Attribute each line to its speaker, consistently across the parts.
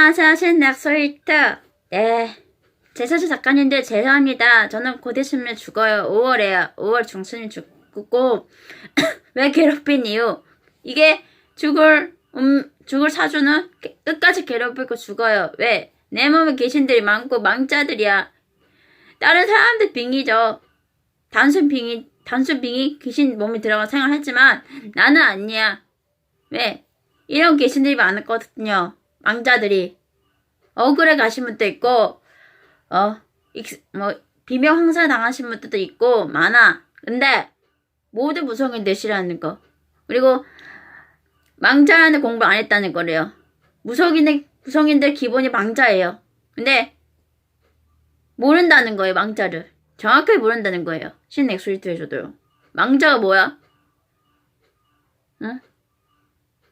Speaker 1: 안녕하세요, 신낙소이트. 네. 제서주 작가님들 죄송합니다. 저는 곧 있으면 죽어요. 5월에요. 5월 중순에 죽고 왜 괴롭힌 이유? 이게 죽을 음, 죽을 사주는 게- 끝까지 괴롭히고 죽어요. 왜? 내 몸에 귀신들이 많고 망자들이야. 다른 사람들 빙이죠. 단순 빙이 단순 빙이 귀신 몸에 들어가 생활하지만 나는 아니야. 왜? 이런 귀신들이 많았거든요. 망자들이. 억울해 가신 분도 있고, 어, 익- 뭐, 비명 황사 당하신 분들도 있고, 많아. 근데, 모두 무성인들 싫어하는 거. 그리고, 망자라는 공부 안 했다는 거래요. 무성인들, 무성인들 기본이 망자예요. 근데, 모른다는 거예요, 망자를. 정확하게 모른다는 거예요. 신엑스리트 해줘도요. 망자가 뭐야? 응?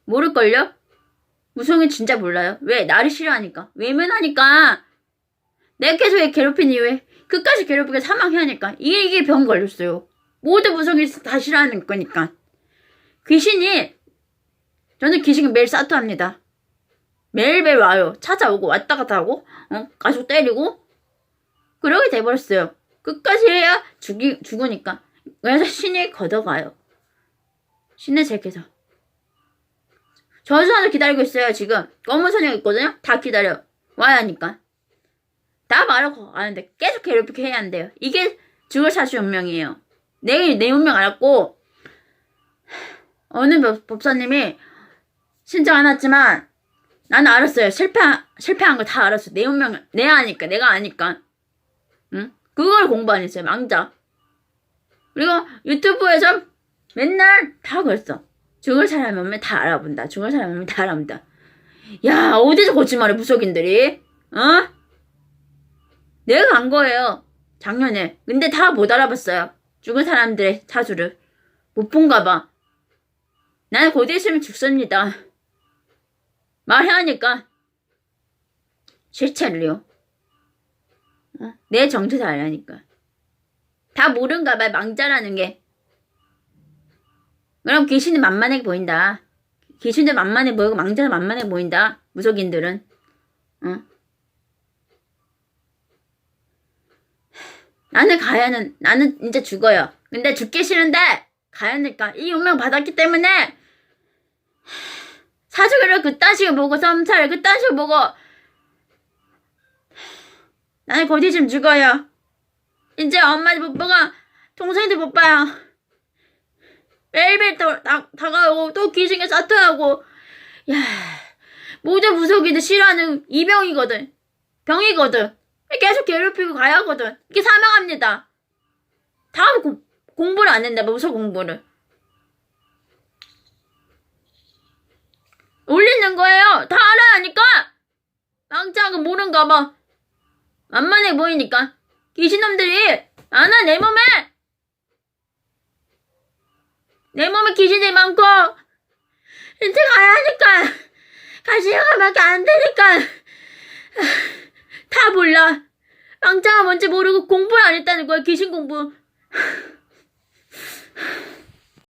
Speaker 1: 모를걸요? 무성이 진짜 몰라요. 왜? 나를 싫어하니까. 외면하니까. 내가 계속 얘 괴롭힌 이유에 끝까지 괴롭히게 사망해야 하니까. 이게, 이게 병 걸렸어요. 모두 무성이 다 싫어하는 거니까. 귀신이, 저는 귀신을 매일 사투합니다. 매일매일 와요. 찾아오고, 왔다 갔다 하고, 어, 가족 때리고. 그러게 돼버렸어요. 끝까지 해야 죽이, 죽으니까. 그래서 신이 걷어가요. 신의 제게서. 저수한을 기다리고 있어요, 지금. 검은 소녀가 있거든요? 다 기다려. 와야 하니까. 다 말하고 가는데 계속 괴롭히게 해야 한대요. 이게 죽을 사실 운명이에요. 내, 내 운명 알았고, 어느 법- 법사님이 신청 안 왔지만, 나는 알았어요. 실패, 실패한 거다 알았어. 내 운명, 내가 아니까, 내가 아니까. 응? 그걸 공부 안 했어요, 망자. 그리고 유튜브에서 맨날 다 그랬어. 죽을 사람 오면 다 알아본다. 죽을 사람 오면 다 알아본다. 야, 어디서 거짓말해, 무속인들이? 어? 내가 간 거예요. 작년에. 근데 다 못 알아봤어요. 죽은 사람들의 사주를. 못 본가 봐. 나는 곧 있으면 죽습니다. 말해야 하니까. 실체를요. 어? 내 정체를 알라니까. 다 모른가 봐, 망자라는 게. 그럼 귀신은 만만해 보인다. 귀신들 만만해 보이고 망자는 만만해 보인다. 무속인들은. 어? 나는 가야는 나는 이제 죽어요. 근데 죽기 싫은데 가야니까 이 운명 받았기 때문에 사주기를 그딴 식으로 보고 썸타를 그딴 식으로 보고 나는 곧 있으면 죽어요. 이제 엄마도 못 보고 동생도 못 봐요. 또 다, 다가오고 또 귀신에 사투하고. 야 모두 무속인들 싫어하는 이병이거든. 병이거든. 계속 괴롭히고 가야 하거든. 이게 사망합니다. 다음 공, 공부를 안 했나 봐 무속 공부를. 올리는 거예요. 다 알아야 하니까. 망자가 모른가 봐. 만만해 보이니까. 귀신놈들이. 많아 내 몸에 내 몸에 귀신이 많고 이제 가야 하니까 갈 시간밖에 안 되니까 다 몰라. 망자가 뭔지 모르고 공부를 안 했다는 거야 귀신 공부